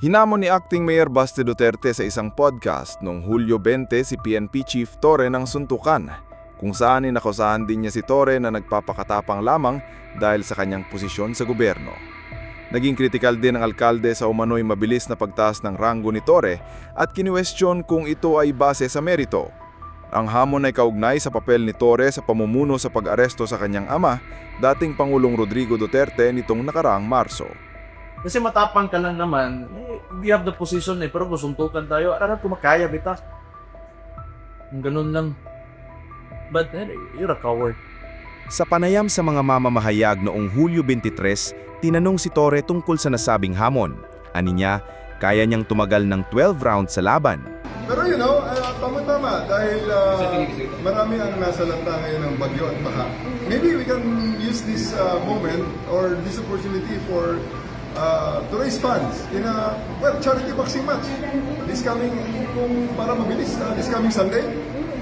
Hinamon ni Acting Mayor Baste Duterte sa isang podcast noong Hulyo 20 si PNP Chief Torre ng suntukan, kung saan inakusahan din niya si Torre na nagpapakatapang lamang dahil sa kanyang posisyon sa gobyerno. Naging kritikal din ang alkalde sa umano'y mabilis na pagtaas ng ranggo ni Torre at kiniwestiyon kung ito ay base sa merito. Ang hamon ay kaugnay sa papel ni Torre sa pamumuno sa pag-aresto sa kanyang ama, dating Pangulong Rodrigo Duterte nitong nakaraang Marso. Kasi matapang ka lang naman, eh, we have the position eh, pero kung suntukan tayo, aral ko makaya, bita. Ang ganun lang. But eh, you're a coward. Sa panayam sa mga mamamahayag noong Hulyo 23, tinanong si Torre tungkol sa nasabing hamon. Ani niya, kaya niyang tumagal ng 12 rounds sa laban. Pero you know, uh, tama-tama dahil uh, marami ang nasa lanta ngayon ng bagyo at baha. Maybe we can use this uh, moment or this opportunity for uh, to raise funds in a well charity boxing match. This coming kung para mabilis uh, this coming Sunday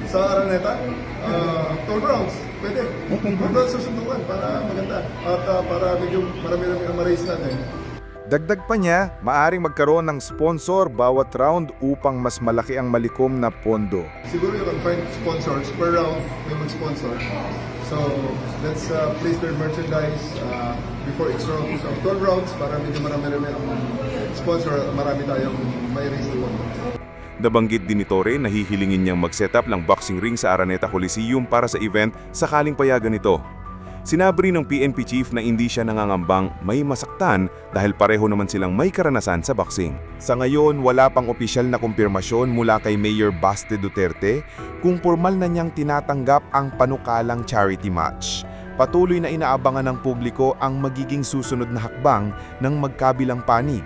sa Araneta. Uh, 12 rounds. Pwede. 12 rounds sa sundukan para maganda. At uh, para medyo marami-rami ang ma-raise natin. Dagdag pa niya, maaring magkaroon ng sponsor bawat round upang mas malaki ang malikom na pondo. Siguro you can find sponsors per round may mag-sponsor. So, let's uh, place their merchandise uh, before each round. So, 12 rounds para medyo marami-rami ang sponsor at marami tayong may raise na pondo. Nabanggit din ni Torre na hihilingin niyang mag-set up ng boxing ring sa Araneta Coliseum para sa event sakaling payagan ito. Sinabi rin ng PNP chief na hindi siya nangangambang may masaktan dahil pareho naman silang may karanasan sa boxing. Sa ngayon, wala pang opisyal na kumpirmasyon mula kay Mayor Baste Duterte kung formal na niyang tinatanggap ang panukalang charity match. Patuloy na inaabangan ng publiko ang magiging susunod na hakbang ng magkabilang panig.